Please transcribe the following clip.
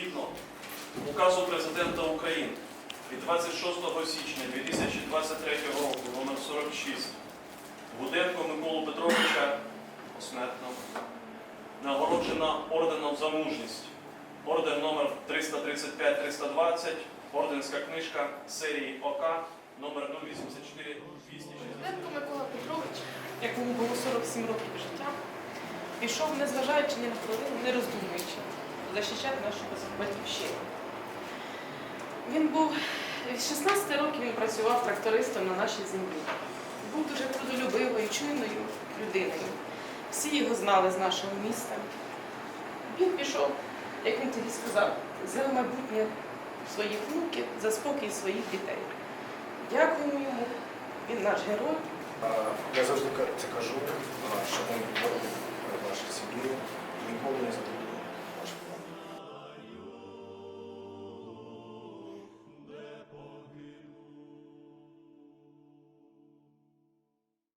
Згідно указу Президента України від 26 січня 2023 року номер 46 Гуденко Миколу Петровича посмертно нагороджена орденом за мужність. Орден номер 335-320, орденська книжка серії ОК номер 084 260. Якому було 47 років життя, пішов, незважаючи ні на хвилину, не роздумуючи, захищати нашу батьківщину. Він був з 16 років він працював трактористом на нашій землі. Був дуже трудолюбивою, чуйною людиною. Всі його знали з нашого міста. Він пішов, як він тоді сказав, за майбутнє своїх внуків, за спокій своїх дітей. Дякуємо йому. Він наш герой. Я завжди це кажу,